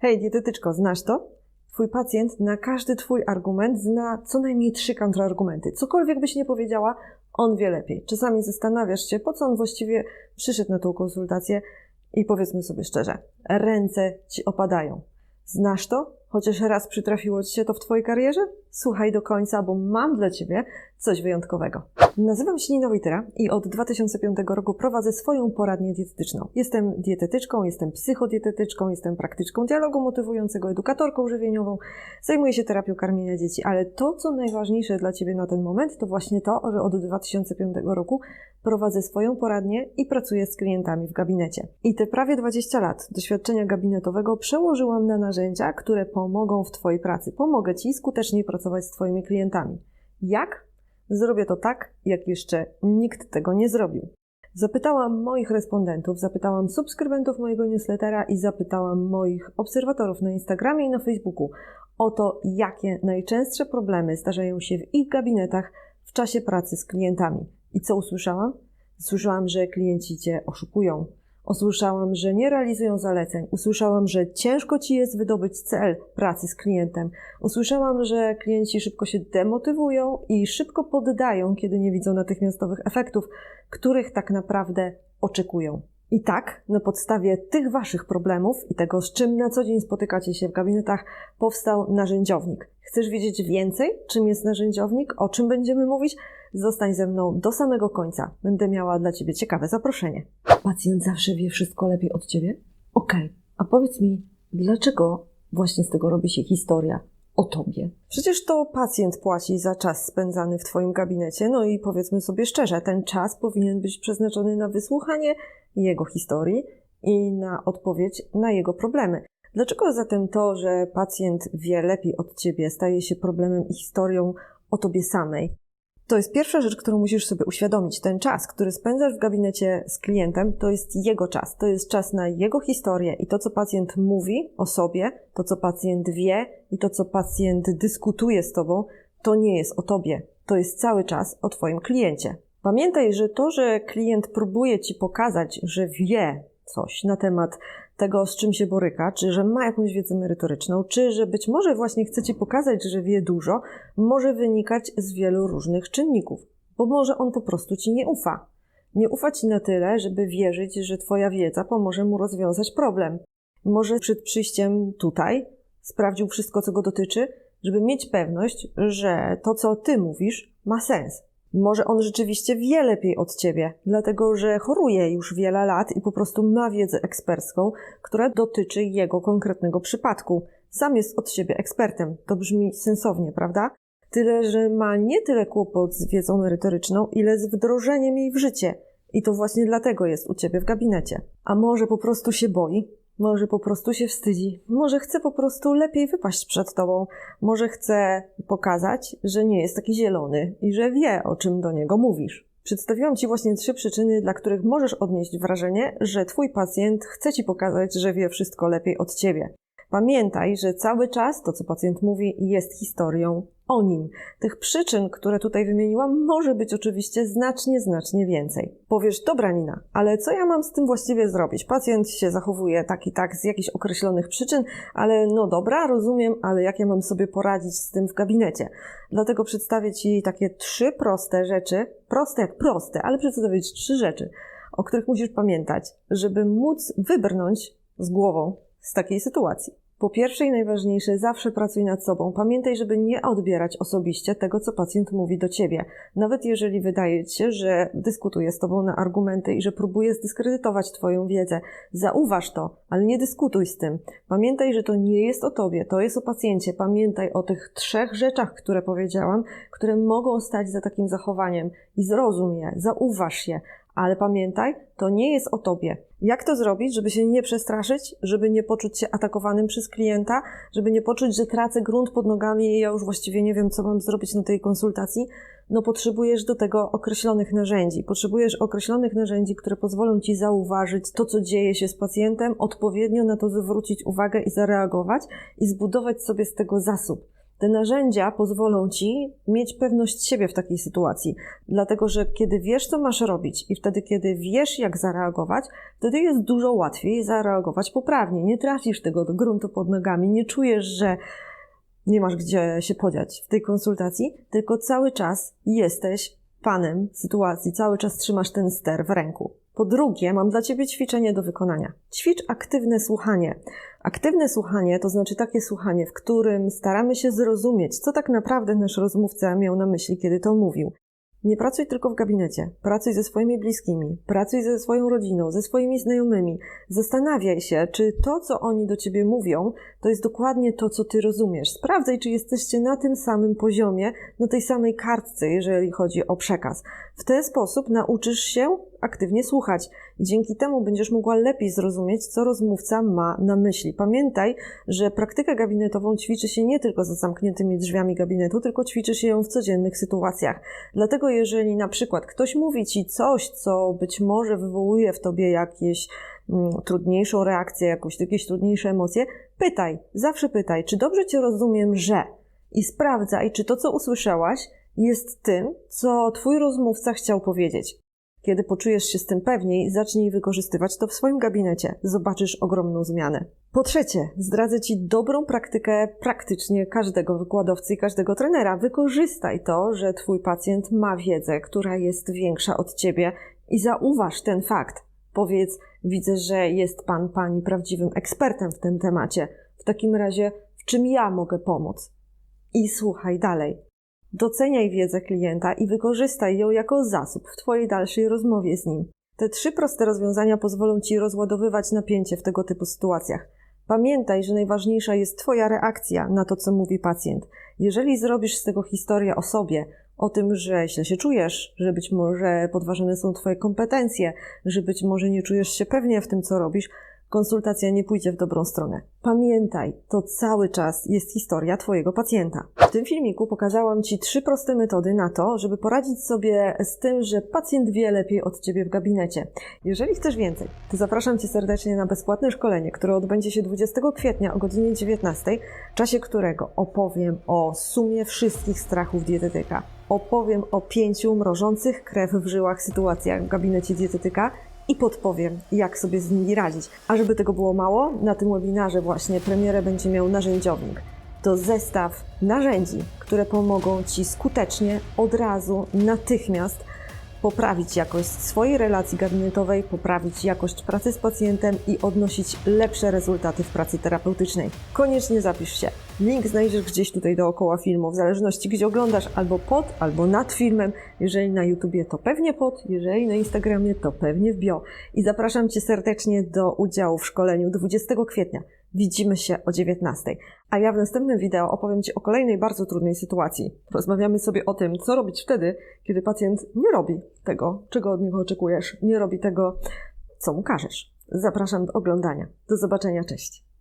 Hej, dietetyczko, znasz to? Twój pacjent na każdy Twój argument zna co najmniej trzy kontrargumenty. Cokolwiek byś nie powiedziała, on wie lepiej. Czasami zastanawiasz się, po co on właściwie przyszedł na tą konsultację i powiedzmy sobie szczerze, ręce Ci opadają. Znasz to? Chociaż raz przytrafiło Ci się to w Twojej karierze? Słuchaj do końca, bo mam dla Ciebie coś wyjątkowego. Nazywam się Nina Wojtyra i od 2005 roku prowadzę swoją poradnię dietetyczną. Jestem dietetyczką, jestem psychodietetyczką, jestem praktyczką dialogu motywującego, edukatorką żywieniową, zajmuję się terapią karmienia dzieci, ale to, co najważniejsze dla Ciebie na ten moment, to właśnie to, że od 2005 roku prowadzę swoją poradnię i pracuję z klientami w gabinecie. I te prawie 20 lat doświadczenia gabinetowego przełożyłam na narzędzia, które pomogą w Twojej pracy. Pomogę Ci skuteczniej pracować z Twoimi klientami. Jak? Zrobię to tak, jak jeszcze nikt tego nie zrobił. Zapytałam moich respondentów, zapytałam subskrybentów mojego newslettera i zapytałam moich obserwatorów na Instagramie i na Facebooku o to, jakie najczęstsze problemy zdarzają się w ich gabinetach w czasie pracy z klientami. I co usłyszałam? Słyszałam, że klienci cię oszukują, Usłyszałam, że nie realizują zaleceń. Usłyszałam, że ciężko ci jest wydobyć cel pracy z klientem. Usłyszałam, że klienci szybko się demotywują i szybko poddają, kiedy nie widzą natychmiastowych efektów, których tak naprawdę oczekują. I tak, na podstawie tych Waszych problemów i tego, z czym na co dzień spotykacie się w gabinetach, powstał narzędziownik. Chcesz wiedzieć więcej, czym jest narzędziownik, o czym będziemy mówić? Zostań ze mną do samego końca. Będę miała dla Ciebie ciekawe zaproszenie. Pacjent zawsze wie wszystko lepiej od Ciebie? Okej, okay. a powiedz mi, dlaczego właśnie z tego robi się historia o Tobie? Przecież to pacjent płaci za czas spędzany w Twoim gabinecie, no i powiedzmy sobie szczerze, ten czas powinien być przeznaczony na wysłuchanie jego historii i na odpowiedź na jego problemy. Dlaczego zatem to, że pacjent wie lepiej od ciebie, staje się problemem i historią o tobie samej? To jest pierwsza rzecz, którą musisz sobie uświadomić. Ten czas, który spędzasz w gabinecie z klientem, to jest jego czas. To jest czas na jego historię i to, co pacjent mówi o sobie, to, co pacjent wie i to, co pacjent dyskutuje z tobą, to nie jest o tobie. To jest cały czas o twoim kliencie. Pamiętaj, że to, że klient próbuje ci pokazać, że wie coś na temat tego, z czym się boryka, czy że ma jakąś wiedzę merytoryczną, czy że być może właśnie chce ci pokazać, że wie dużo, może wynikać z wielu różnych czynników, bo może on po prostu ci nie ufa. Nie ufa ci na tyle, żeby wierzyć, że twoja wiedza pomoże mu rozwiązać problem. Może przed przyjściem tutaj sprawdził wszystko, co go dotyczy, żeby mieć pewność, że to, co ty mówisz, ma sens. Może on rzeczywiście wie lepiej od ciebie, dlatego że choruje już wiele lat i po prostu ma wiedzę ekspercką, która dotyczy jego konkretnego przypadku. Sam jest od siebie ekspertem. To brzmi sensownie, prawda? Tyle, że ma nie tyle kłopot z wiedzą merytoryczną, ile z wdrożeniem jej w życie. I to właśnie dlatego jest u ciebie w gabinecie. A może po prostu się boi, może po prostu się wstydzi, może chce po prostu lepiej wypaść przed tobą, może chce pokazać, że nie jest taki zielony i że wie, o czym do niego mówisz. Przedstawiłam Ci właśnie trzy przyczyny, dla których możesz odnieść wrażenie, że Twój pacjent chce Ci pokazać, że wie wszystko lepiej od Ciebie. Pamiętaj, że cały czas to, co pacjent mówi, jest historią o nim. Tych przyczyn, które tutaj wymieniłam, może być oczywiście znacznie, znacznie więcej. Powiesz, dobra Nina, ale co ja mam z tym właściwie zrobić? Pacjent się zachowuje tak i tak z jakichś określonych przyczyn, ale no dobra, rozumiem, ale jak ja mam sobie poradzić z tym w gabinecie? Dlatego przedstawię Ci takie trzy proste rzeczy, proste jak proste, ale przedstawię Ci trzy rzeczy, o których musisz pamiętać, żeby móc wybrnąć z głową z takiej sytuacji. Po pierwsze i najważniejsze, zawsze pracuj nad sobą. Pamiętaj, żeby nie odbierać osobiście tego, co pacjent mówi do ciebie. Nawet jeżeli wydaje ci się, że dyskutuje z tobą na argumenty i że próbuje zdyskredytować twoją wiedzę, zauważ to, ale nie dyskutuj z tym. Pamiętaj, że to nie jest o tobie, to jest o pacjencie. Pamiętaj o tych trzech rzeczach, które powiedziałam, które mogą stać za takim zachowaniem i zrozum je, zauważ je, ale pamiętaj, to nie jest o tobie. Jak to zrobić, żeby się nie przestraszyć, żeby nie poczuć się atakowanym przez klienta, żeby nie poczuć, że tracę grunt pod nogami i ja już właściwie nie wiem, co mam zrobić na tej konsultacji? No, potrzebujesz do tego określonych narzędzi. Potrzebujesz określonych narzędzi, które pozwolą ci zauważyć to, co dzieje się z pacjentem, odpowiednio na to zwrócić uwagę i zareagować i zbudować sobie z tego zasób Te narzędzia pozwolą ci mieć pewność siebie w takiej sytuacji, dlatego że kiedy wiesz, co masz robić i wtedy, kiedy wiesz, jak zareagować, wtedy jest dużo łatwiej zareagować poprawnie. Nie trafisz tego do gruntu pod nogami, nie czujesz, że nie masz gdzie się podziać w tej konsultacji, tylko cały czas jesteś panem sytuacji, cały czas trzymasz ten ster w ręku. Po drugie, mam dla Ciebie ćwiczenie do wykonania. Ćwicz aktywne słuchanie. Aktywne słuchanie to znaczy takie słuchanie, w którym staramy się zrozumieć, co tak naprawdę nasz rozmówca miał na myśli, kiedy to mówił. Nie pracuj tylko w gabinecie, pracuj ze swoimi bliskimi, pracuj ze swoją rodziną, ze swoimi znajomymi. Zastanawiaj się, czy to, co oni do ciebie mówią, to jest dokładnie to, co ty rozumiesz. Sprawdzaj, czy jesteście na tym samym poziomie, na tej samej kartce, jeżeli chodzi o przekaz. W ten sposób nauczysz się aktywnie słuchać dzięki temu będziesz mogła lepiej zrozumieć, co rozmówca ma na myśli. Pamiętaj, że praktykę gabinetową ćwiczy się nie tylko za zamkniętymi drzwiami gabinetu, tylko ćwiczy się ją w codziennych sytuacjach. Dlatego, jeżeli na przykład ktoś mówi ci coś, co być może wywołuje w tobie jakieś mm, trudniejszą reakcję, jakąś, jakieś trudniejsze emocje, pytaj, zawsze pytaj, czy dobrze cię rozumiem, że i sprawdzaj, czy to, co usłyszałaś, jest tym, co twój rozmówca chciał powiedzieć. Kiedy poczujesz się z tym pewniej, zacznij wykorzystywać to w swoim gabinecie. Zobaczysz ogromną zmianę. Po trzecie, zdradzę Ci dobrą praktykę praktycznie każdego wykładowcy i każdego trenera. Wykorzystaj to, że Twój pacjent ma wiedzę, która jest większa od Ciebie i zauważ ten fakt. Powiedz, widzę, że jest Pan, Pani prawdziwym ekspertem w tym temacie. W takim razie, w czym ja mogę pomóc? I słuchaj dalej. Doceniaj wiedzę klienta i wykorzystaj ją jako zasób w Twojej dalszej rozmowie z nim. Te trzy proste rozwiązania pozwolą Ci rozładowywać napięcie w tego typu sytuacjach. Pamiętaj, że najważniejsza jest Twoja reakcja na to, co mówi pacjent. Jeżeli zrobisz z tego historię o sobie, o tym, że źle się czujesz, że być może podważane są Twoje kompetencje, że być może nie czujesz się pewnie w tym, co robisz, konsultacja nie pójdzie w dobrą stronę. Pamiętaj, to cały czas jest historia Twojego pacjenta. W tym filmiku pokazałam Ci trzy proste metody na to, żeby poradzić sobie z tym, że pacjent wie lepiej od Ciebie w gabinecie. Jeżeli chcesz więcej, to zapraszam Cię serdecznie na bezpłatne szkolenie, które odbędzie się 20 kwietnia o godzinie 19, w czasie którego opowiem o sumie wszystkich strachów dietetyka. Opowiem o pięciu mrożących krew w żyłach sytuacjach w gabinecie dietetyka i podpowiem, jak sobie z nimi radzić. A żeby tego było mało, na tym webinarze właśnie premierę będzie miał narzędziownik. To zestaw narzędzi, które pomogą Ci skutecznie, od razu, natychmiast poprawić jakość swojej relacji gabinetowej, poprawić jakość pracy z pacjentem i odnosić lepsze rezultaty w pracy terapeutycznej. Koniecznie zapisz się. Link znajdziesz gdzieś tutaj dookoła filmu, w zależności gdzie oglądasz, albo pod, albo nad filmem. Jeżeli na YouTubie, to pewnie pod, jeżeli na Instagramie, to pewnie w bio. I zapraszam Cię serdecznie do udziału w szkoleniu 20 kwietnia. Widzimy się o 19. A ja w następnym wideo opowiem Ci o kolejnej bardzo trudnej sytuacji. Rozmawiamy sobie o tym, co robić wtedy, kiedy pacjent nie robi tego, czego od niego oczekujesz, nie robi tego, co mu każesz. Zapraszam do oglądania. Do zobaczenia, cześć.